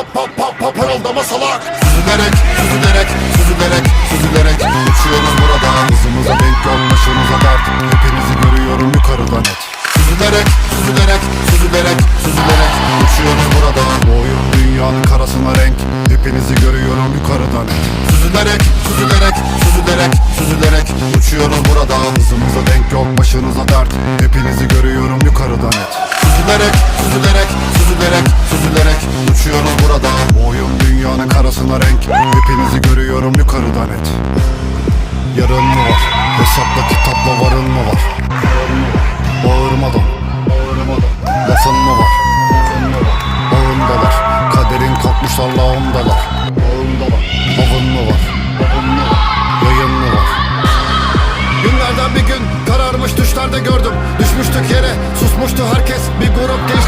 pa pa pa pa parıldama salak. Süzülerek, süzülerek, süzülerek, süzülerek. Uçuyorum burada Hızımıza denk yol başımıza dert. Hepinizi görüyorum yukarıdan. Et Süzülerek, süzülerek, süzülerek, süzülerek. Uçuyorum burada Bu oyun dünyanın karasına renk. Hepinizi görüyorum yukarıdan. Süzülerek, süzülerek, süzülerek, süzülerek. Uçuyorum burada Hızımıza denk yol başınıza dert. Hepinizi görüyorum yukarıdan. Et Süzülerek, süzülerek, süzülerek, dünyanın karasına renk Hepinizi görüyorum yukarıdan et Yarın mı var? Hesapla kitapla varın mı var? Bağırmadan Lafın mı var? Bağımdalar Kaderin kokmuşlar lağımdalar Avın mı var? Yayın mı var? Günlerden bir gün kararmış düşlerde gördüm Düşmüştük yere susmuştu herkes Bir grup genç